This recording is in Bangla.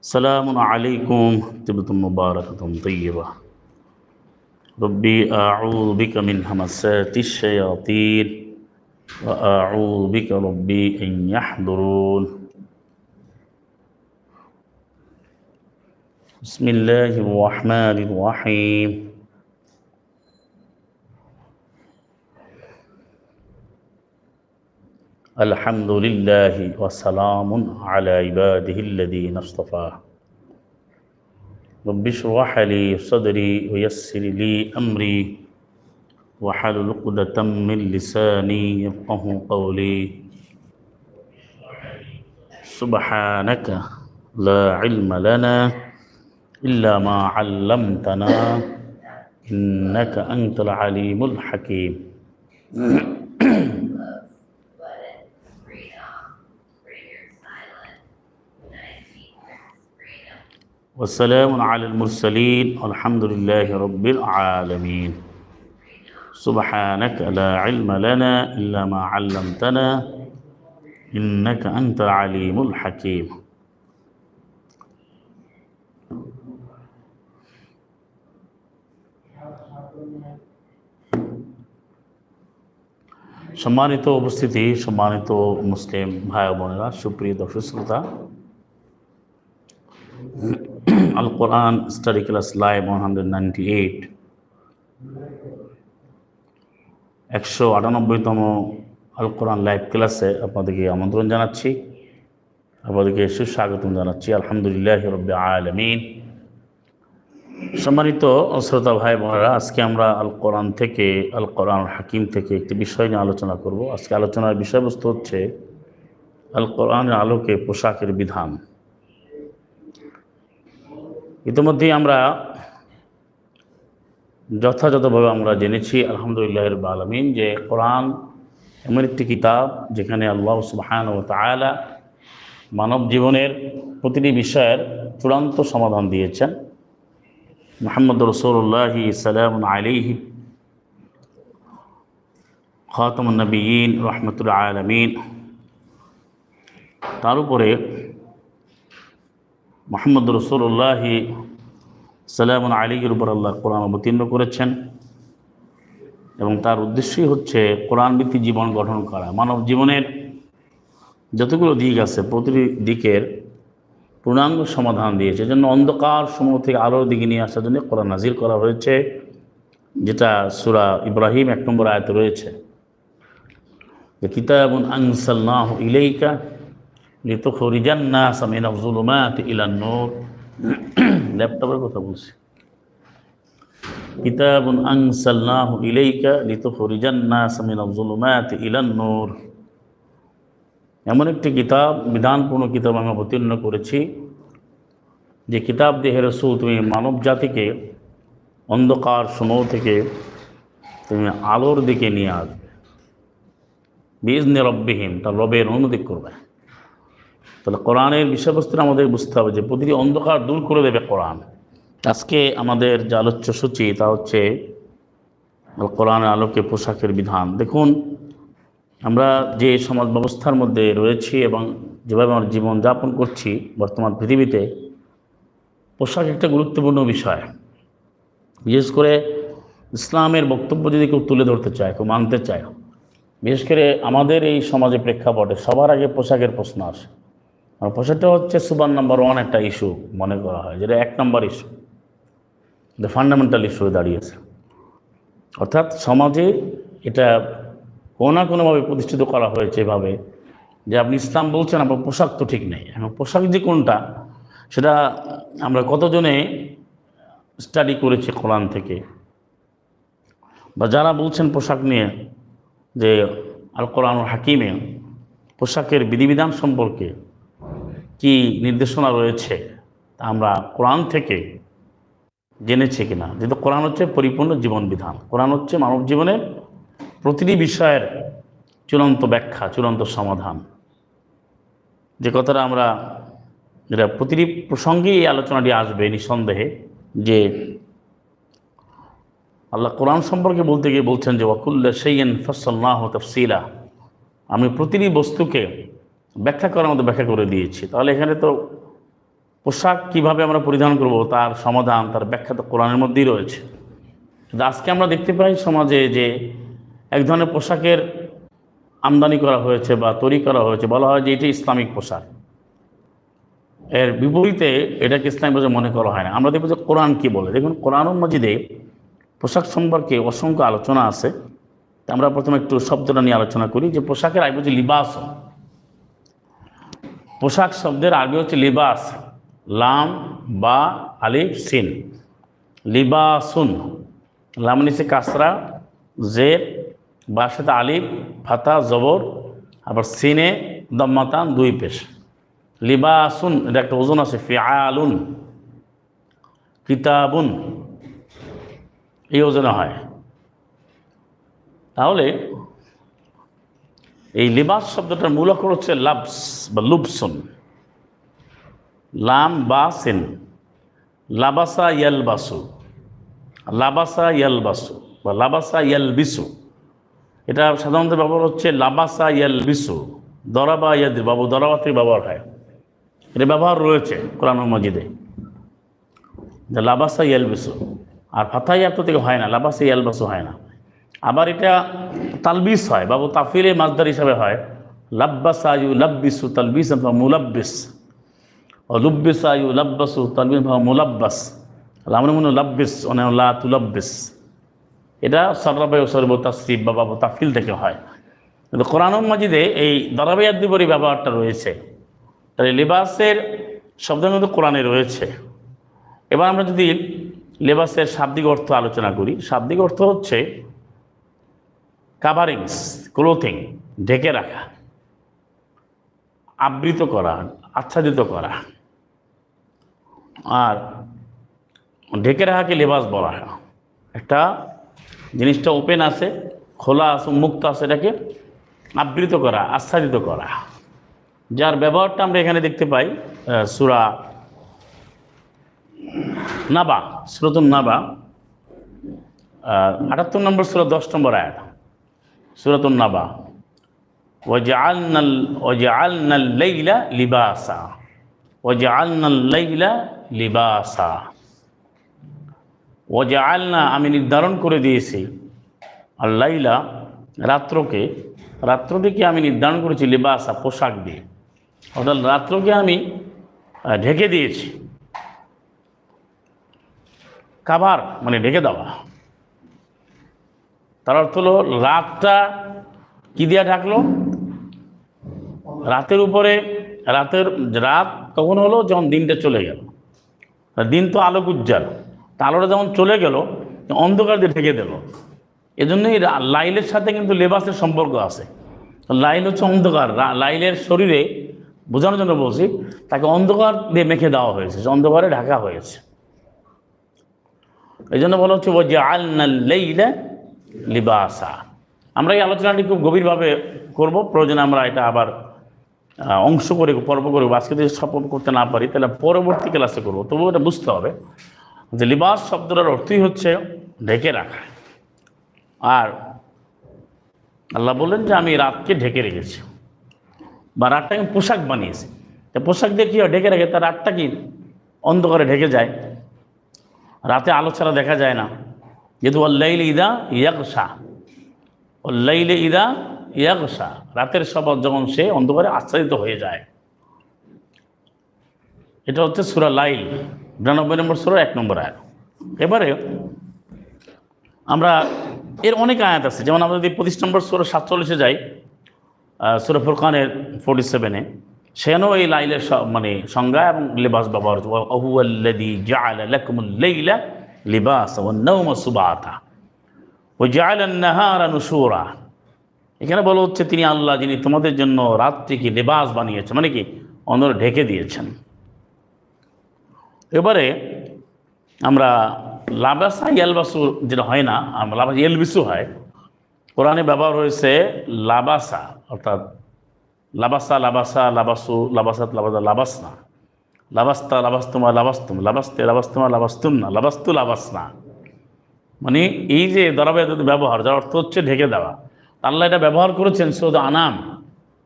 سلام عليكم. طبتم مباركة طيبة. ربي أعوذ بك من همسات الشياطين وأعوذ بك ربي أن يحضرون. بسم الله الرحمن الرحيم. الحمد لله وسلام على عباده الذين اصطفى. رب اشرح لي صدري ويسر لي أمري واحلل عقدة من لساني يفقه قولي. سبحانك لا علم لنا إلا ما علمتنا إنك أنت العليم الحكيم. والسلام على المرسلين والحمد لله رب العالمين سبحانك لا علم لنا إلا ما علمتنا إنك أنت العليم الحكيم সম্মানিত উপস্থিতি সম্মানিত মুসলিম ভাই ও বোনেরা সুপ্রিয় দর্শক শ্রোতা Al Quran study class live one hundred ninety eight একশো আটানব্বইতম আল কোরআন লাইভ ক্লাসে আপনাদেরকে আমন্ত্রণ জানাচ্ছি। আপনাদেরকে সুস্বাগতম জানাচ্ছি। আলহামদুলিল্লাহ রব্বে আলমিন। সম্মানিত শ্রোতা ভাই বোনেরা, আজকে আমরা আল কোরআন থেকে আল কোরআন হাকিম থেকে একটি বিষয় নিয়ে আলোচনা করব। আজকে আলোচনার বিষয়বস্তু হচ্ছে আল কোরআনের আলোকে পোশাকের বিধান। ইতিমধ্যেই আমরা যথাযথভাবে আমরা জেনেছি আলহামদুলিল্লাহ আলমিন, যে কোরআন এমন একটি কিতাব যেখানে আল্লাহ সুবাহান ও তালা মানব জীবনের প্রতিটি বিষয়ের চূড়ান্ত সমাধান দিয়েছেন। মোহাম্মদ রসুল্লাহ সালাম আলিহি খাতমনবীন রহমতুল আলমিন। তার উপরে মোহাম্মদ রসুল্লাহ সালাম আলীর উপর আল্লাহ কোরআন অবতীর্ণ করেছেন এবং তার উদ্দেশ্যই হচ্ছে কোরআনভিত্তি জীবন গঠন করা। মানব জীবনের যতগুলো দিক আছে, প্রতিটি দিকের পূর্ণাঙ্গ সমাধান দিয়েছে। জন্য অন্ধকার সমূহ থেকে আলোর দিকে নিয়ে আসার জন্য কোরআন নাজির করা হয়েছে, যেটা সুরা ইব্রাহিম এক নম্বর আয়ত রয়েছে। যে কিতাবুন আংসাল্লাহ ইলেইকা ল্যাপটপের কথা বলছি। মিন এমন একটি কিতাব, বিধানপূর্ণ কিতাব আমি অবতীর্ণ করেছি। যে কিতাব দিয়ে রসুল, তুমি মানব জাতিকে অন্ধকার সমূহ থেকে তুমি আলোর দিকে নিয়ে আসবে। বিজনে রব্বিহীন তার রবের অনুদিক করবে। তাহলে কোরআনের বিষয়বস্তুটা আমাদের বুঝতে হবে যে প্রতিটি অন্ধকার দূর করে দেবে কোরআন। আজকে আমাদের যে আলোচ্য সূচি, তা হচ্ছে কোরআনের আলোকে পোশাকের বিধান। দেখুন, আমরা যে সমাজ ব্যবস্থার মধ্যে রয়েছি এবং যেভাবে আমরা জীবনযাপন করছি বর্তমান পৃথিবীতে, পোশাক একটা গুরুত্বপূর্ণ বিষয়। বিশেষ করে ইসলামের বক্তব্য যদি কেউ তুলে ধরতে চায়, কেউ মানতে চায়, বিশেষ করে আমাদের এই সমাজে প্রেক্ষাপটে সবার আগে পোশাকের প্রশ্ন আসে। আর পোশাকটা হচ্ছে সুপার নাম্বার ওয়ান একটা ইস্যু মনে করা হয়, যেটা এক নম্বর ইস্যু দ্য ফান্ডামেন্টাল ইস্যু হয়ে দাঁড়িয়েছে। অর্থাৎ সমাজে এটা কোনো না কোনোভাবে প্রতিষ্ঠিত করা হয়েছে এভাবে যে আপনি ইসলাম বলছেন, আপনার পোশাক তো ঠিক নেই। এখন পোশাক যে কোনটা, সেটা আমরা কতজনে স্টাডি করেছি কোরআন থেকে? বা যারা বলছেন পোশাক নিয়ে যে আল কোরআন হাকিমে পোশাকের বিধিবিধান সম্পর্কে কি নির্দেশনা রয়েছে তা আমরা কোরআন থেকে জেনেছি কিনা? যেহেতু কোরআন হচ্ছে পরিপূর্ণ জীবন বিধান কোরআন হচ্ছে মানব জীবনের প্রতিটি বিষয়ের চূড়ান্ত ব্যাখ্যা, চূড়ান্ত সমাধান। যে কথাটা আমরা, যেটা প্রতিটি প্রসঙ্গেই এই আলোচনাটি আসবে নিঃসন্দেহে, যে আল্লাহ কোরআন সম্পর্কে বলতে গিয়ে বলছেন যে ওয়াকুল্লা সেইন ফসল্লাহ তফসিলা। আমি প্রতিটি বস্তুকে ব্যাখ্যা করার মতো ব্যাখ্যা করে দিয়েছি। তাহলে এখানে তো পোশাক কীভাবে আমরা পরিধান করব, তার সমাধান, তার ব্যাখ্যা তো কোরআনের মধ্যেই রয়েছে। কিন্তু আজকে আমরা দেখতে পাই সমাজে যে এক ধরনের পোশাকের আমদানি করা হয়েছে বা তৈরি করা হয়েছে, বলা হয় যে এটি ইসলামিক পোশাক। এর বিপরীতে এটাকে ইসলামিক পোশাক মনে করা হয় না। আমরা দেখব যে কোরআন কি বলে। দেখুন কোরআন মজিদে পোশাক সম্পর্কে অসংখ্য আলোচনা আছে। আমরা প্রথমে একটু শব্দটা নিয়ে আলোচনা করি যে পোশাকের আগে হচ্ছে লিবাস পোশাক শব্দের আগে হচ্ছে লিবাস, লাম, বা, আলিফ, সিন। লিবাসুন, লাম নিচে কাসরা, জের বা সাথে আলিফ, ফাতা, জবর, আবার সিনে, দম্মাতান, দুই পেশ। লিবাসুন, এটা একটা ওজন আছে, ফিআলুন, কিতাবুন। এই ওজনে হয়। তাহলে এই লিবাস শব্দটার মূল অক্ষর হচ্ছে লাবস বা লুবসুন। লাম, বা, সিন। লাবাসা, ইয়ালবাসু। লাবাসা, ইয়ালবাসু বা লাবাসা, ইয়ালবিসু। এটা সাধারণত ব্যবহার হচ্ছে লাবাসা, ইয়ালবিসু। দরাবা ইয়াদি বাবু দরাবা ব্যবহার হয়। এটা ব্যবহার রয়েছে কোরআন মজিদে। লাবাসা, ইয়ালবিসু। আর ফাতাই এত থেকে হয় না, লাবাসা, ইয়ালবাসু হয় না। আবার এটা তালবিস হয়, বাবু তাফিলে মাজদার হিসাবে হয়। লাব্বাস আয়ু লাব্বিসু তালবিস মুলাব্বিস। ও লুব্বিস আয়ু লাব্বাসু তালবিস মুলাব্বাস। আমরা মনে লাব্বিস অনেক লা তুলাব্বিস। এটা সর্রাবাই সর্ব তাসরিফ বা বাবু তাফিল থেকে হয়। কিন্তু কোরআন মাজিদে এই দরাবাই দরাবায়াদ্দিবরী ব্যবহারটা রয়েছে। তাহলে লিবাসের শব্দের মধ্যে কোরআনে রয়েছে। এবার আমরা যদি লেবাসের শাব্দিক অর্থ আলোচনা করি, শাব্দিক অর্থ হচ্ছে কাভারিংস ক্লোথিং ঢেকে রাখা, আবৃত করা, আচ্ছাদিত করা। আর ঢেকে রাখাকে লেবাস বলা হয়? একটা জিনিসটা ওপেন আছে, খোলা আছে মুক্ত আছে, এটাকে আবৃত করা, আচ্ছাদিত করা। যার ব্যবহারটা আমরা এখানে দেখতে পাই সুরা নাবা, সুরতুন নাবা আটাত্তর নম্বর সুরা দশ নম্বর আয়াত। সুরতুন নাবা। ওয়াজআলনাল ওয়াজআলনাল লাইলা লিবাসা। ওয়াজআলনাল লাইলা লিবাসা। ওয়াজআলনা আমি নির্ধারণ করে দিয়েছি। আর লাইলা রাত্রকে রাত্রটিকে আমি নির্ধারণ করেছি লিবাসা, পোশাক দিয়ে। অর্থাৎ রাত্রকে আমি ঢেকে দিয়েছি। কাবার মানে ঢেকে দেওয়া। তার অর্থ হলো, রাতটা কি দিয়া ঢাকলো? রাতের উপরে, রাতের রাত কখন হলো যখন দিনটা চলে গেল। দিন তো আলোক উজ্জ্বল। তা আলোটা যখন চলে গেল, অন্ধকার দিয়ে ঢেকে দিল। এজন্যই লাইলের সাথে কিন্তু লেবাসের সম্পর্ক আছে। লাইল হচ্ছে অন্ধকার। লাইলের শরীরে, বোঝানোর জন্য বলছি, তাকে অন্ধকার দিয়ে মেখে দেওয়া হয়েছে অন্ধকারে ঢাকা হয়েছে। এই জন্য বলা হচ্ছে ও যে আলনাল্লাইলা লিবাসা। আমরা এই আলোচনাটি খুব গভীরভাবে করব। প্রয়োজনে আমরা এটা আবার অংশ করে, পর্ব করে, আজকে যদি সব করতে না পারি, তাহলে পরবর্তী ক্লাসে করব। তবুও এটা বুঝতে হবে যে লিবাস শব্দটার অর্থই হচ্ছে ঢেকে রাখা। আর আল্লাহ বললেন যে, আমি রাতকে ঢেকে রেখেছি বা রাতটাকে পোশাক বানিয়েছি। তা পোশাক দিয়ে কী হয়? ঢেকে রাখে। তার রাতটা কি অন্ধকারে ঢেকে যায়? রাতে আলো ছাড়া দেখা যায় না। যেহেতু অল্লাইল ইদা ইয়াকশা অল্লাইলে ইদা ইয়াকশা রাতের শপথ যখন সে অন্ধকারে আচ্ছাদিত হয়ে যায়। এটা হচ্ছে সুরা লাইল বিরানব্বই নম্বর সুরা, এক নম্বর আয়াত। এবারে আমরা এর অনেক আয়াত আছে, যেমন আমরা যদি পঁচিশ নম্বর সুরা সাতচল্লিশে যাই সুরা ফুরকানের ফোর্টি সেভেনে সেখানেও এই লাইলের মানে সংজ্ঞা এবং লেবাস ব্যবহার লিবাস নাওমা সুবাতা। ও জাআলান নাহারা নুশুরা এখানে বলা হচ্ছে তিনি আল্লাহ, যিনি তোমাদের জন্য রাত্রিকে লেবাস বানিয়েছেন মানে কি? অন্যরা ঢেকে দিয়েছেন। এবারে আমরা লাবাসা ইয়ালবাসু যেটা হয় না, আমরা লাবাসা ইয়েলবিসু হয়, কোরআনে ব্যবহার হয়েছে লাবাসা, অর্থাৎ লাবাসা লাবাসা, লাবাসু, লাবাসাত, লাবাসা, লাবাসনা। লাবাস্তা লাবাস্তুমা লাবাস্তুম, লাবাস্তে লাবাস্তুমা লাবাস্তুম না লাবাস্তু লাবাসনা। মানে এই যে দরাবে ব্যবহার, যার অর্থ হচ্ছে ঢেকে দেওয়া। আল্লাহ এটা ব্যবহার করেছেন সৌদ আনাম।